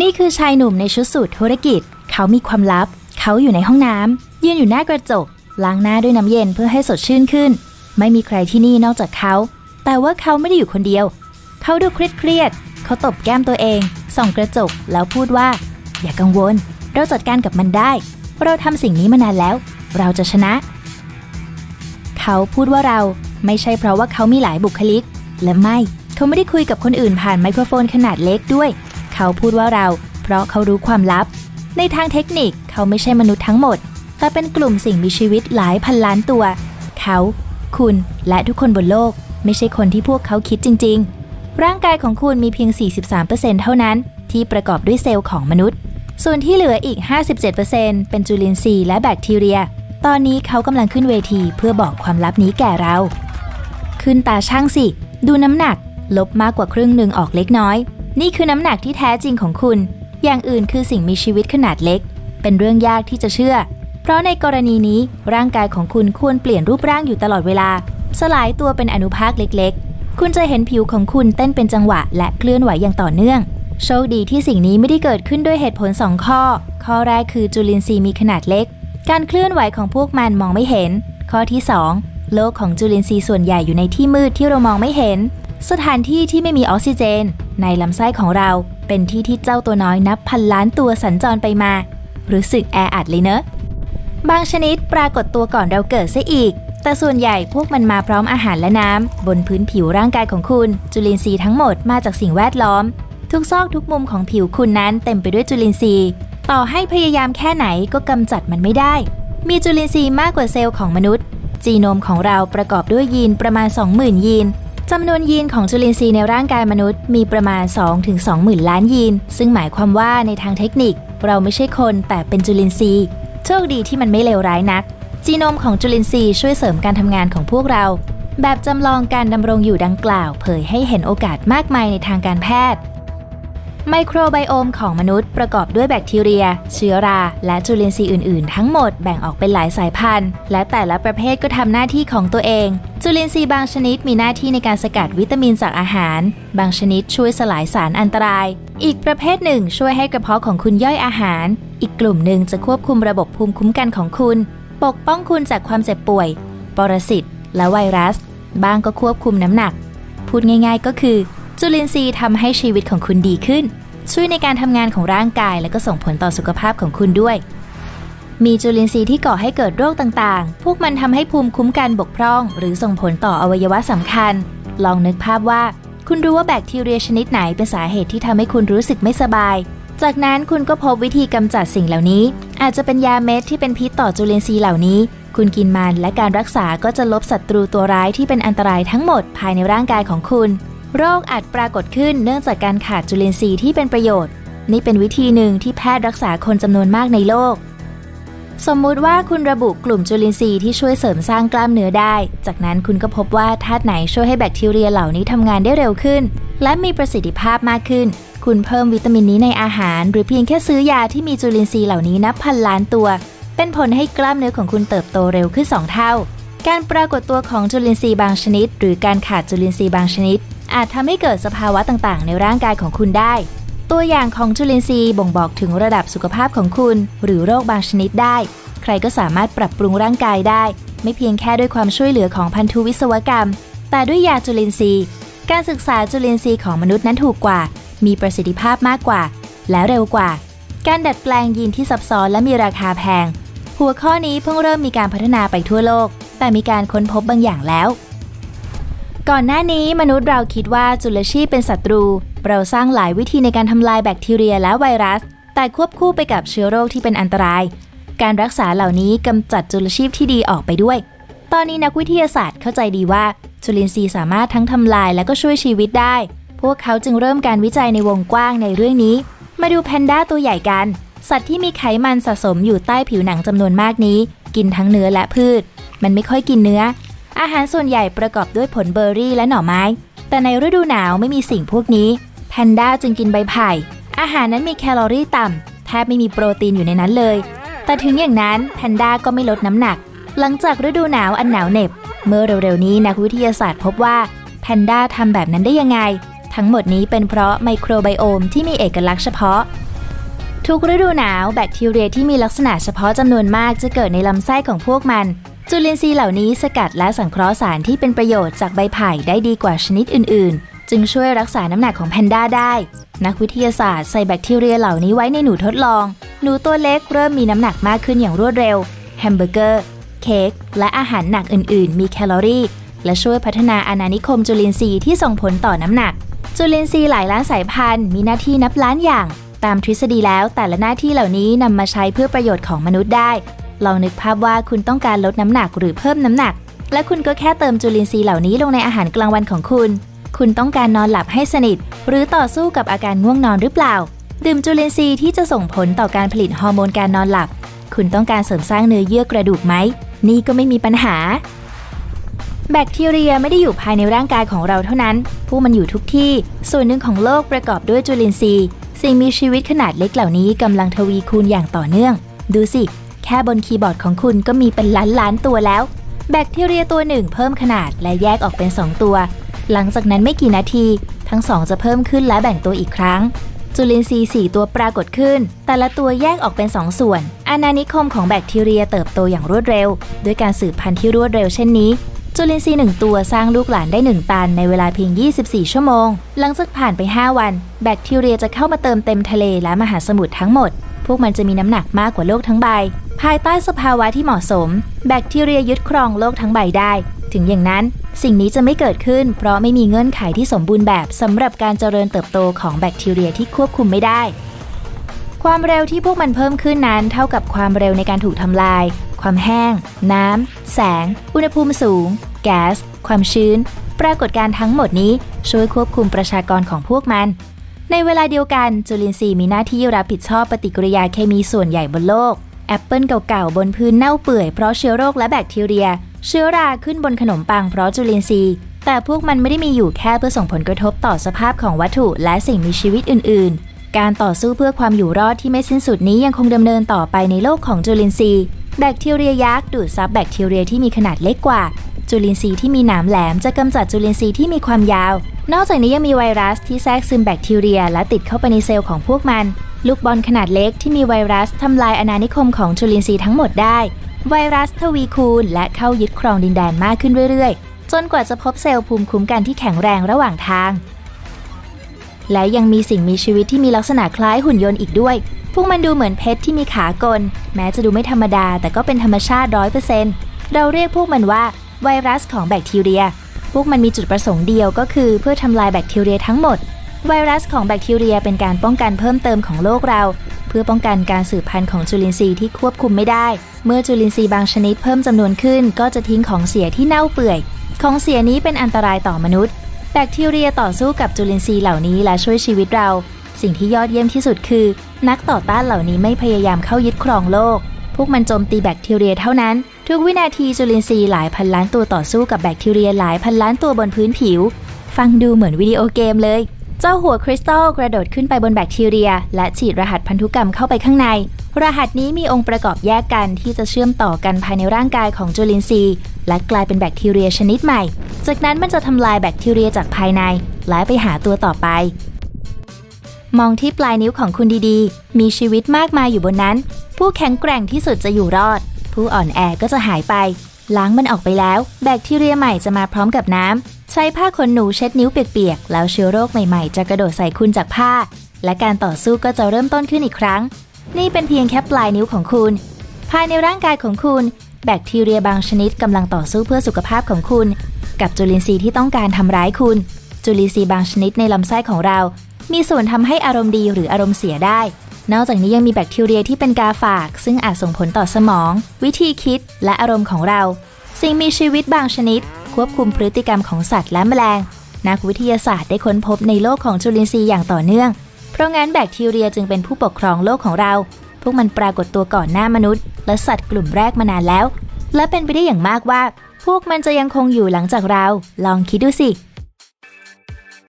นี่คือชายหนุ่มในชุดสูทธุรกิจ เขามีความลับ เขาอยู่ในห้องน้ำยืนอยู่หน้ากระจก ล้างหน้าด้วยน้ำเย็นเพื่อให้สดชื่นขึ้น ไม่มีใครที่นี่นอกจากเขา แต่ว่าเขาไม่ได้อยู่คนเดียว เขาดูเครียดเครียด เขาตบแก้มตัวเอง ส่องกระจกแล้วพูดว่า อย่ากังวล เราจัดการกับมันได้ เราทำสิ่งนี้มานานแล้ว เราจะชนะ เขาพูดว่าเราไม่ใช่เพราะว่าเขามีหลายบุคลิก และไม่ เขาไม่ได้คุยกับคนอื่นผ่านไมโครโฟนขนาดเล็กด้วย เขาพูดว่าเรา เพราะเขารู้ความลับ ในทางเทคนิคเขาไม่ใช่มนุษย์ทั้งหมด แต่เป็นกลุ่มสิ่งมีชีวิตหลายพันล้านตัว เขา คุณและทุกคนบนโลก ไม่ใช่คนที่พวกเขาคิดจริง ๆ ร่างกายของคุณมีเพียง 43%เท่านั้น ที่ประกอบด้วยเซลล์ของมนุษย์ ส่วนที่เหลืออีก 57%เป็นจุลินทรีย์และแบคทีเรีย ตอนนี้เขากำลังขึ้นเวทีเพื่อบอกความลับนี้แก่เรา ขึ้นตาช่างสิ ดูน้ำหนัก ลบมากกว่าครึ่งหนึ่งออกเล็กน้อย นี่คือน้ำหนักที่แท้จริงของคุณ อย่างอื่นคือสิ่งมีชีวิตขนาดเล็ก เป็นเรื่องยากที่จะเชื่อ เพราะในกรณีนี้ร่างกายของคุณควรเปลี่ยนรูปร่างอยู่ตลอดเวลา สลายตัวเป็นอนุภาคเล็ก ๆ คุณจะเห็นผิวของคุณเต้นเป็นจังหวะ และเคลื่อนไหวอย่างต่อเนื่อง โชคดีที่สิ่งนี้ไม่ได้เกิดขึ้นด้วยเหตุผล 2 ข้อ ข้อแรกคือจุลินทรีย์มีขนาดเล็ก การเคลื่อนไหวของพวกมันมองไม่เห็น ข้อที่ 2 โลกของจุลินทรีย์ส่วนใหญ่อยู่ในที่มืดที่เรามองไม่เห็น สถานที่ที่ไม่มีออกซิเจน ในลำไส้ของเราเป็นที่ที่เจ้าตัวน้อยนับพันล้านตัวสัญจรไปมา รู้สึกแออัดเลยเนอะ บางชนิดปรากฏตัวก่อนเราเกิดซะอีก แต่ส่วนใหญ่พวกมันมาพร้อมอาหารและน้ำ บนพื้นผิวร่างกายของคุณ จุลินทรีย์ทั้งหมดมาจากสิ่งแวดล้อม ทุกซอกทุกมุมของผิวคุณนั้นเต็มไปด้วยจุลินทรีย์ ต่อให้พยายามแค่ไหนก็กำจัดมันไม่ได้ มีจุลินทรีย์มากกว่าเซลล์ของมนุษย์ จีโนมของเราประกอบด้วยยีนประมาณ 20,000 ยีน จำนวนยีนของจุลินทรีย์ในร่างกายมนุษย์มีประมาณ 2-20,000ล้านยีน ซึ่งหมายความว่าในทางเทคนิค เราไม่ใช่คนแต่เป็นจุลินทรีย์ โชคดีที่มันไม่เลวร้ายนัก จีโนมของจุลินทรีย์ช่วยเสริมการทำงานของพวกเรา แบบจำลองการดำรงอยู่ดังกล่าว เผยให้เห็นโอกาสมากมายในทางการแพทย์ ไมโครไบโอมของมนุษย์ประกอบด้วยแบคทีเรีย เชื้อรา และจุลินทรีย์อื่น ๆ ทั้งหมดแบ่งออกเป็นหลายสายพันธุ์ และแต่ละประเภทก็ทำหน้าที่ของตัวเอง จุลินทรีย์บางชนิดมีหน้าที่ในการสกัดวิตามินจากอาหาร บางชนิดช่วยสลายสารอันตราย อีกประเภทหนึ่งช่วยให้กระเพาะของคุณย่อยอาหาร อีกกลุ่มหนึ่งจะควบคุมระบบภูมิคุ้มกันของคุณ ปกป้องคุณจากความเจ็บป่วย ปรสิต และไวรัส บ้างก็ควบคุมน้ำหนัก พูดง่าย ๆ ก็คือ จุลินทรีย์ทำให้ชีวิตของคุณดีขึ้น ช่วยในการทำงานของร่างกายและก็ส่งผลต่อสุขภาพของคุณด้วย มีจุลินทรีย์ที่ก่อให้เกิดโรคต่างๆ พวกมันทำให้ภูมิคุ้มกันบกพร่อง หรือส่งผลต่ออวัยวะสำคัญ ลองนึกภาพว่า คุณรู้ว่าแบคทีเรียชนิดไหนเป็นสาเหตุที่ทำให้คุณรู้สึกไม่สบาย จากนั้นคุณก็พบวิธีกำจัดสิ่งเหล่านี้ อาจจะเป็นยาเม็ดที่เป็นพิษต่อจุลินทรีย์เหล่านี้คุณกินมันและการรักษาก็จะลบศัตรูตัวร้ายที่เป็นอันตรายทั้งหมดภายในร่างกายของคุณ โรคอาจปรากฏขึ้นเนื่องจากการขาดจุลินทรีย์ที่เป็นประโยชน์ นี่เป็นวิธีหนึ่งที่แพทย์รักษาคนจำนวนมากในโลก สมมุติว่าคุณระบุกลุ่มจุลินทรีย์ที่ช่วยเสริมสร้างกล้ามเนื้อได้ จากนั้นคุณก็พบว่าธาตุไหนช่วยให้แบคทีเรียเหล่านี้ทำงานได้เร็วขึ้น และมีประสิทธิภาพมากขึ้น คุณเพิ่มวิตามินนี้ในอาหาร หรือเพียงแค่ซื้อยาที่มีจุลินทรีย์เหล่านี้นับพันล้านตัว เป็นผลให้กล้ามเนื้อของคุณเติบโตเร็วขึ้น 2 เท่าการปรากฏตัวของจุลินทรีย์บางชนิด หรือการขาดจุลินทรีย์บางชนิด อาจทำให้เกิดสภาวะต่างๆ ในร่างกายของคุณได้ ตัวอย่างของจุลินทรีย์บ่งบอกถึงระดับสุขภาพของคุณ หรือโรคบางชนิดได้ ใครก็สามารถปรับปรุงร่างกายได้ ไม่เพียงแค่ด้วยความช่วยเหลือของพันธุวิศวกรรม แต่ด้วยยาจุลินทรีย์ การศึกษาจุลินทรีย์ของมนุษย์นั้นถูกกว่า มีประสิทธิภาพมากกว่า และเร็วกว่า การดัดแปลงยีนที่ซับซ้อนและมีราคาแพง หัวข้อนี้เพิ่งเริ่มมีการพัฒนาไปทั่วโลก แต่มีการค้นพบบางอย่างแล้ว ก่อนหน้านี้มนุษย์เราคิดว่าจุลชีพเป็นศัตรู เราสร้างหลายวิธีในการทำลายแบคทีเรียและไวรัส แต่ควบคู่ไปกับเชื้อโรคที่เป็นอันตราย การรักษาเหล่านี้กำจัดจุลชีพที่ดีออกไปด้วย ตอนนี้นักวิทยาศาสตร์เข้าใจดีว่า จุลินทรีย์สามารถทั้งทำลายและก็ช่วยชีวิตได้ พวกเขาจึงเริ่มการวิจัยในวงกว้างในเรื่องนี้ มาดูแพนด้าตัวใหญ่กัน สัตว์ที่มีไขมันสะสมอยู่ใต้ผิวหนังจำนวนมากนี้ กินทั้งเนื้อและพืช มันไม่ค่อยกินเนื้อ อาหารส่วนใหญ่ประกอบด้วยผลเบอร์รี่และหน่อไม้ แต่ในฤดูหนาวไม่มีสิ่งพวกนี้ แพนด้าจึงกินใบไผ่ อาหารนั้นมีแคลอรี่ต่ำ แทบไม่มีโปรตีนอยู่ในนั้นเลย แต่ถึงอย่างนั้นแพนด้าก็ไม่ลดน้ำหนัก หลังจากฤดูหนาวอันหนาวเหน็บ เมื่อเร็วๆนี้นักวิทยาศาสตร์พบว่าแพนด้าทำแบบนั้นได้ยังไง ทั้งหมดนี้เป็นเพราะไมโครไบโอมที่มีเอกลักษณ์เฉพาะทุกฤดูหนาวแบคทีเรียที่มีลักษณะเฉพาะจำนวนมากจะเกิดในลำไส้ของพวกมัน จุลินทรีย์เหล่านี้สกัดและสังเคราะห์สารที่เป็นประโยชน์จากใบไผ่ได้ดีกว่าชนิดอื่น ๆ จึงช่วยรักษาน้ำหนักของแพนด้าได้ นักวิทยาศาสตร์ใส่แบคทีเรียเหล่านี้ไว้ในหนูทดลอง หนูตัวเล็กเริ่มมีน้ำหนักมากขึ้นอย่างรวดเร็ว แฮมเบอร์เกอร์ เค้ก และอาหารหนักอื่น ๆ มีแคลอรี่ และช่วยพัฒนาอาณานิคมจุลินทรีย์ที่ส่งผลต่อน้ำหนัก จุลินทรีย์หลายล้านสายพันธุ์มีหน้าที่นับล้านอย่าง ตามทฤษฎีแล้วแต่ละหน้าที่เหล่านี้นำมาใช้เพื่อประโยชน์ของมนุษย์ได้ ลองนึกภาพว่าคุณต้องการลดน้ำหนักหรือเพิ่มน้ำหนัก และคุณก็แค่เติมจุลินทรีย์เหล่านี้ลงในอาหารกลางวันของคุณ คุณต้องการนอนหลับให้สนิท หรือต่อสู้กับอาการง่วงนอนหรือเปล่า ดื่มจุลินทรีย์ที่จะส่งผลต่อการผลิตฮอร์โมนการนอนหลับ คุณต้องการเสริมสร้างเนื้อเยื่อกระดูกไหม นี่ก็ไม่มีปัญหา แบคทีเรียไม่ได้อยู่ภายในร่างกายของเราเท่านั้น ผู้มันอยู่ทุกที่ ส่วนหนึ่งของโลกประกอบด้วยจุลินทรีย์ สิ่งมีชีวิตขนาดเล็กเหล่านี้กำลังทวีคูณอย่างต่อเนื่อง ดูสิ แค่บนคีย์บอร์ดของคุณก็มีเป็นล้านล้านๆตัวแล้ว แบคทีเรียตัวหนึ่งเพิ่มขนาดและแยกออกเป็น 2 ตัว หลังจากนั้นไม่กี่นาที ทั้งสองจะเพิ่มขึ้นและแบ่งตัวอีกครั้ง จุลินทรีย์4ตัวปรากฏขึ้น แต่ละตัวแยกออกเป็น 2 ส่วน อาณานิคมของแบคทีเรียเติบโตอย่างรวดเร็ว ด้วยการสืบพันธุ์ที่รวดเร็วเช่นนี้จุลินทรีย์หนึ่งตัวสร้างลูกหลานได้ 1 ตันในเวลาเพียง 24 ชั่วโมง หลังจากผ่านไป 5 วัน แบคทีเรียจะเข้ามาเติมเต็มทะเลและมหาสมุทรทั้งหมด พวกมันจะมีน้ำหนักมากกว่าโลกทั้งใบ ภายใต้สภาวะที่เหมาะสม แบคทีเรียยึดครองโลกทั้งใบได้ ถึงอย่างนั้นสิ่งนี้จะไม่เกิดขึ้น เพราะไม่มีเงื่อนไขที่สมบูรณ์แบบสำหรับการเจริญเติบโตของแบคทีเรียที่ควบคุมไม่ได้ ความเร็วที่พวกมันเพิ่มขึ้นนั้นเท่ากับความเร็วในการถูกทำลาย ความแห้ง น้ำ แสง อุณหภูมิสูง แก๊ส ความชื้น ปรากฏการณ์ทั้งหมดนี้ช่วยควบคุมประชากรของพวกมัน ในเวลาเดียวกันจุลินทรีย์มีหน้าที่รับผิดชอบปฏิกิริยาเคมีส่วนใหญ่บนโลก แอปเปิลเก่าๆ บนพื้นเน่าเปื่อยเพราะเชื้อโรคและแบคทีเรีย เชื้อราขึ้นบนขนมปังเพราะจุลินทรีย์ แต่พวกมันไม่ได้มีอยู่แค่เพื่อส่งผลกระทบต่อสภาพของวัตถุและสิ่งมีชีวิตอื่น ๆ การต่อสู้เพื่อความอยู่รอดที่ไม่สิ้นสุดนี้ยังคงดำเนินต่อไปในโลกของจุลินทรีย์ แบคทีเรียยักษ์ดูดซับแบคทีเรียที่มีขนาดเล็กกว่า จุลินทรีย์ที่มีหนามแหลมจะกำจัดจุลินทรีย์ที่มีความยาว นอกจากนี้ยังมีไวรัสที่แทรกซึมแบคทีเรีย และติดเข้าไปในเซลล์ของพวกมัน ลูกบอลขนาดเล็กที่มีไวรัสทำลายอาณานิคมของจุลินทรีย์ทั้งหมดได้ ไวรัสทวีคูณ และเข้ายึดครองดินแดนมากขึ้นเรื่อยๆ จนกว่าจะพบเซลล์ภูมิคุ้มกันที่แข็งแรงระหว่างทาง และยังมีสิ่งมีชีวิตที่มีลักษณะคล้ายหุ่นยนต์อีกด้วย พวกมันดูเหมือนเพชรที่มีขากล แม้จะดูไม่ธรรมดา แต่ก็เป็นธรรมชาติร้อยเปอร์เซ็นต์เราเรียกพวกมันว่าไวรัสของแบคทีเรีย พวกมันมีจุดประสงค์เดียวก็คือเพื่อทำลายแบคทีเรียทั้งหมด ไวรัสของแบคทีเรียเป็นการป้องกันเพิ่มเติมของโลกเรา เพื่อป้องกันการสืบพันธุ์ของจุลินทรีย์ที่ควบคุมไม่ได้ เมื่อจุลินทรีย์บางชนิดเพิ่มจำนวนขึ้น ก็จะทิ้งของเสียที่เน่าเปื่อย ของเสียนี้เป็นอันตรายต่อมนุษย์ แบคทีเรียต่อสู้กับจุลินทรีย์เหล่านี้และช่วยชีวิตเรา สิ่งที่ยอดเยี่ยมที่สุดคือ นักต่อต้านเหล่านี้ไม่พยายามเข้ายึดครองโลก พวกมันโจมตีแบคทีเรียเท่านั้น ทุกวินาทีจุลินทรีย์หลายพันล้านตัวต่อสู้กับแบคทีเรียหลายพันล้านตัวบนพื้นผิว ฟังดูเหมือนวิดีโอเกมเลย เจ้าหัวคริสตัลกระโดดขึ้นไปบนแบคทีเรีย และฉีดรหัสพันธุกรรมเข้าไปข้างใน รหัสนี้มีองค์ประกอบแยกกันที่จะเชื่อมต่อกันภายในร่างกายของจุลินทรีย์ และกลายเป็นแบคทีเรียชนิดใหม่ จากนั้นมันจะทำลายแบคทีเรียจากภายใน และไปหาตัวต่อไป มองที่ปลายนิ้วของคุณดีๆ มีชีวิตมากมายอยู่บนนั้น ผู้แข็งแกร่งที่สุดจะอยู่รอด ผู้อ่อนแอก็จะหายไป ล้างมันออกไปแล้ว แบคทีเรียใหม่จะมาพร้อมกับน้ำ ใช้ผ้าขนหนูเช็ดนิ้วเปียกๆ แล้วเชื้อโรคใหม่ๆ จะกระโดดใส่คุณจากผ้า และการต่อสู้ก็จะเริ่มต้นขึ้นอีกครั้ง นี่เป็นเพียงแค่ปลายนิ้วของคุณ ภายในร่างกายของคุณ แบคทีเรียบางชนิดกำลังต่อสู้เพื่อสุขภาพของคุณ กับจุลินทรีย์ที่ต้องการทำร้ายคุณ จุลินทรีย์บางชนิดในลำไส้ของเรา มีส่วนทำให้อารมณ์ดีหรืออารมณ์เสียได้ นอกจากนี้ยังมีแบคทีเรียที่เป็นกาฝาก ซึ่งอาจส่งผลต่อสมอง วิธีคิด และอารมณ์ของเรา สิ่งมีชีวิตบางชนิด ควบคุมพฤติกรรมของสัตว์และแมลง นักวิทยาศาสตร์ได้ค้นพบในโลกของจุลินทรีย์อย่างต่อเนื่อง เพราะงั้นแบคทีเรียจึงเป็นผู้ปกครองโลกของเรา พวกมันปรากฏตัวก่อนหน้ามนุษย์ และสัตว์กลุ่มแรกมานานแล้ว และเป็นไปได้อย่างมากว่า พวกมันจะยังคงอยู่หลังจากเรา ลองคิดดูสิ